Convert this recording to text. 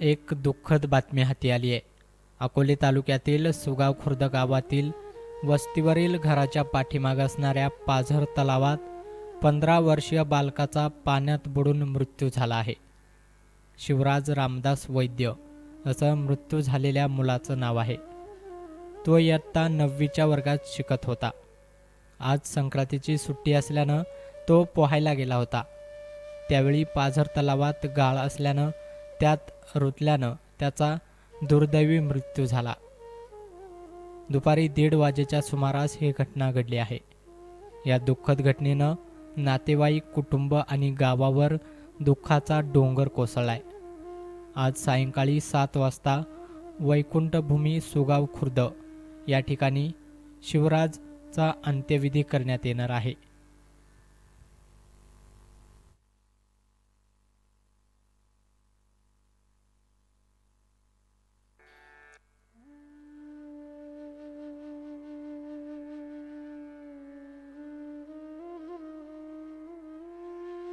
एक दुःखद बातमी हाती आली आहे. अकोले तालुक्यातील सुगाव खुर्द गावातील वस्तीवरील घराच्या पाठीमाग असणाऱ्या पाझर तलावात पंधरा वर्षीय बालकाचा पाण्यात बुडून मृत्यू झाला आहे. शिवराज रामदास वैद्य असं मृत्यू झालेल्या मुलाचं नाव आहे. तो इयत्ता नववीच्या वर्गात शिकत होता. आज संक्रांतीची सुट्टी असल्यानं तो पोहायला गेला होता. त्यावेळी पाझर तलावात गाळ असल्यानं त्यात रुतल्यानं त्याचा दुर्दैवी मृत्यू झाला. दुपारी दीड वाजेच्या सुमारास ही घटना घडली आहे. या दुःखद घटनेनं नातेवाईक कुटुंब आणि गावावर दुःखाचा डोंगर कोसळलाय. आज सायंकाळी सात वाजता वैकुंठभूमी सुगाव खुर्द या ठिकाणी शिवराजचा अंत्यविधी करण्यात येणार आहे.